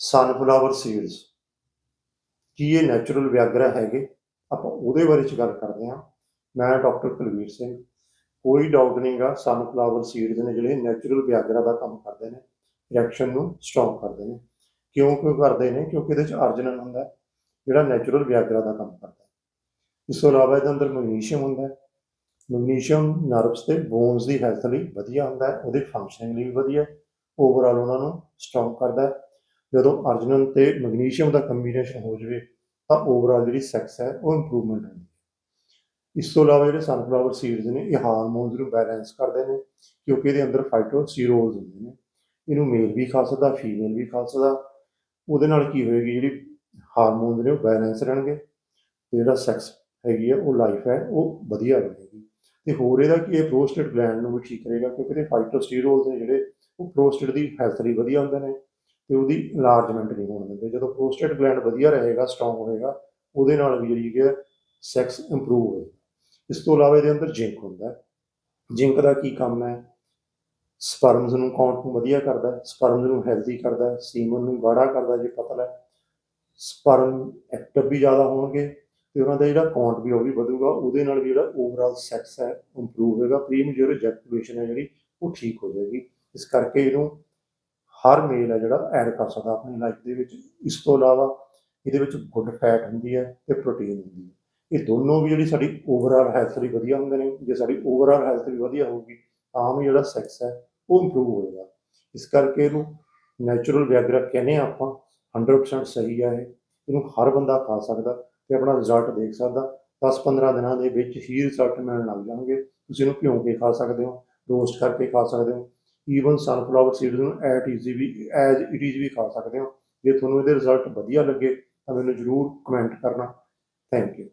Sunflower seeds ਕੀ ਇਹ natural ਵਿਆਗਰਾ ਹੈਗੇ? ਆਪਾਂ ਉਹਦੇ ਬਾਰੇ ਚ ਗੱਲ ਕਰਦੇ ਹਾਂ। ਮੈਂ ਡਾਕਟਰ ਕੁਲਵੀਰ ਸਿੰਘ। ਕੋਈ ਡਾਊਟ ਨਹੀਂਗਾ ਸਨਫਲਾਵਰ ਸੀਡਸ ਨੇ ਜਿਹੜੇ ਨੈਚੁਰਲ ਵਿਆਗਰਾ ਦਾ ਕੰਮ ਕਰਦੇ ਨੇ ਰਿਐਕਸ਼ਨ ਨੂੰ ਸਟਾਪ ਕਰਦੇ ਨੇ। ਕਿਉਂ ਕਿਉਂ ਕਰਦੇ ਨੇ? ਕਿਉਂਕਿ ਇਹਦੇ ਚ ਅਰਜਨਨ ਹੁੰਦਾ ਹੈ, ਜਿਹੜਾ ਨੈਚੁਰਲ ਵਿਆਗਰਾ ਦਾ ਕੰਮ ਕਰਦਾ। ਹੈ ਇਸ ਤੋਂ ਇਲਾਵਾ ਇਹਦੇ ਅੰਦਰ ਮੈਗਨੀਸ਼ੀਅਮ ਹੁੰਦਾ। ਹੈ ਮੈਗਨੀਸ਼ੀਅਮ ਨਰਵਸ ਤੇ ਬੋਨਸ ਦੀ ਹੈਲਥ ਲਈ ਵਧੀਆ ਹੁੰਦਾ ਹੈ ਉਹਦੇ ਫੰਕਸ਼ਨਿੰਗ ਲਈ ਵੀ ਵਧੀਆ ਓਵਰਆਲ ਉਹਨਾਂ ਨੂੰ ਸਟਰੋਂਗ ਕਰਦਾ। ਹੈ ਜਦੋਂ ਅਰਜਨਨ ਤੇ ਮੈਗਨੀਸ਼ੀਅਮ ਦਾ ਕੰਬੀਨੇਸ਼ਨ ਹੋ ਜਾਵੇ, ਤਾਂ ਓਵਰਆਲ ਜਿਹੜੀ ਸੈਕਸ ਹੈ, ਉਹ ਇੰਪਰੂਵਮੈਂਟ ਹੁੰਦੀ ਹੈ। ਇਸ ਤੋਂ ਇਲਾਵਾ ਜਿਹੜੇ ਸਨਫਲਾਵਰ ਸੀਡਸ ਨੇ, ਇਹ ਹਾਰਮੋਨਸ ਨੂੰ ਬੈਲੈਂਸ ਕਰਦੇ ਨੇ, ਕਿਉਂਕਿ ਇਹਦੇ ਅੰਦਰ ਫਾਈਟੋਸਟੀਰੋਲਸ ਹੁੰਦੇ ਨੇ। ਇਹਨੂੰ ਮੇਲ ਵੀ ਖਾ ਸਕਦਾ ਫੀਮੇਲ ਵੀ ਖਾ ਸਕਦਾ। ਉਹਦੇ ਨਾਲ ਕੀ ਹੋਏਗੀ, ਜਿਹੜੀ ਹਾਰਮੋਨਸ ਨੇ ਉਹ ਬੈਲੈਂਸ ਰਹਿਣਗੇ। ਤੇ ਜਿਹੜਾ ਸੈਕਸ ਹੈਗੀ ਹੈ, ਉਹ ਲਾਈਫ ਹੈ, ਉਹ ਵਧੀਆ ਰਹੇਗੀ। ਤੇ ਹੋਰ ਇਹਦਾ ਕੀ ਇਹ ਪ੍ਰੋਸਟੇਟ ਗਲੈਂਡ ਨੂੰ ਵੀ ਠੀਕ ਕਰੇਗਾ ਕਿਉਂਕਿ ਇਹਦੇ ਫਾਈਟੋਸਟੀਰੋਲਸ ਨੇ ਜਿਹੜੇ, ਉਹ ਪ੍ਰੋਸਟੇਟ ਦੀ ਹੈਲਥ ਲਈ ਵਧੀਆ ਹੁੰਦੇ ਨੇ। ਤੇ ਉਹਦੀ ਇਨਲਾਰਜਮੈਂਟ ਨਹੀਂ ਹੋਣ ਦਿੰਦੇ। ਜਦੋਂ ਪ੍ਰੋਸਟੇਟ ਗਲੈਂਡ ਵਧੀਆ ਰਹੇਗਾ ਸਟਰੋਂਗ ਹੋਏਗਾ, ਉਹਦੇ ਨਾਲ ਵੀ ਜਿਹੜੀ ਹੈ ਸੈਕਸ ਇੰਪਰੂਵ ਹੋਏਗਾ। ਇਸ ਤੋਂ ਇਲਾਵਾ ਇਹਦੇ ਅੰਦਰ ਜ਼ਿੰਕ ਹੁੰਦਾ ਜ਼ਿੰਕ ਦਾ ਕੀ ਕੰਮ ਹੈ? ਸਪਰਮਸ ਨੂੰ ਕਾਉਂਟ ਨੂੰ ਵਧੀਆ ਕਰਦਾ ਹੈ ਸਪਰਮਸ ਨੂੰ ਹੈਲਦੀ ਕਰਦਾ ਹੈ ਸੀਮਨ ਨੂੰ ਗਾੜਾ ਕਰਦਾ ਜੇ ਪਤਲਾ ਹੈ ਸਪਰਮ ਐਕਟਿਵ ਵੀ ਜ਼ਿਆਦਾ ਹੋਣਗੇ ਤੇ ਉਹਨਾਂ ਦਾ ਜਿਹੜਾ ਕਾਊਂਟ ਵੀ ਉਹ ਵੀ ਵਧੂਗਾ, ਉਹਦੇ ਨਾਲ ਵੀ ਜਿਹੜਾ ਓਵਰਆਲ ਸੈਕਸ ਹੈ ਇੰਪਰੂਵ ਹੋਏਗਾ। ਪ੍ਰੀਮੈਚੁਰ ਇਜੈਕੂਲੇਸ਼ਨ ਹੈ ਜਿਹੜੀ, ਉਹ ਠੀਕ ਹੋ ਜਾਏਗੀ। ਇਸ ਕਰਕੇ ਇਹਨੂੰ ਹਰ ਮੇਲ ਹੈ ਜਿਹੜਾ ਐਡ ਕਰ ਸਕਦਾ ਆਪਣੀ ਲਾਈਫ ਦੇ ਵਿੱਚ। ਇਸ ਤੋਂ ਇਲਾਵਾ ਇਹਦੇ ਵਿੱਚ ਗੁੱਡ ਫੈਟ ਹੁੰਦੀ ਹੈ ਤੇ ਪ੍ਰੋਟੀਨ ਹੁੰਦੀ ਹੈ। ਇਹ ਦੋਨੋਂ ਵੀ ਜਿਹੜੀ ਸਾਡੀ ਓਵਰਆਲ ਹੈਲਥ ਲਈ ਵਧੀਆ ਹੁੰਦੇ ਨੇ। ਜੇ ਸਾਡੀ ਓਵਰਆਲ ਹੈਲਥ ਵੀ ਵਧੀਆ ਹੋਊਗੀ, ਤਾਂ ਵੀ ਜਿਹੜਾ ਸੈਕਸ ਹੈ, ਉਹ ਇੰਪਰੂਵ ਹੋਏਗਾ। ਇਸ ਕਰਕੇ ਇਹਨੂੰ ਨੈਚੁਰਲ ਵਿਆਗਰਾ ਕਹਿੰਦੇ ਹਾਂ ਆਪਾਂ। 100% ਸਹੀ ਆ ਇਹ। ਇਹਨੂੰ ਹਰ ਬੰਦਾ ਖਾ ਸਕਦਾ ਤੇ ਆਪਣਾ ਰਿਜ਼ਲਟ ਦੇਖ ਸਕਦਾ। 10-15 ਦਿਨਾਂ ਦੇ ਵਿੱਚ ਹੀ ਰਿਜ਼ਲਟ ਮਿਲਣ ਲੱਗ ਜਾਣਗੇ। ਤੁਸੀਂ ਇਹਨੂੰ ਭਿਉਂ ਕੇ ਖਾ ਸਕਦੇ ਹੋ ਰੋਸਟ ਕਰਕੇ ਖਾ ਸਕਦੇ ਹੋ। ਈਵਨ ਸਨਫਲਾਵਰ ਸੀਡਸ ਨੂੰ ਐਟ ਈਜ਼ੀ ਵੀ ਐਜ਼ ਇਟ ਇਜ਼ ਵੀ ਖਾ ਸਕਦੇ ਹੋ। ਜੇ ਤੁਹਾਨੂੰ ਇਹਦੇ ਰਿਜ਼ਲਟ ਵਧੀਆ ਲੱਗੇ ਤਾਂ ਮੈਨੂੰ ਜਰੂਰ ਕਮੈਂਟ ਕਰਨਾ। Thank you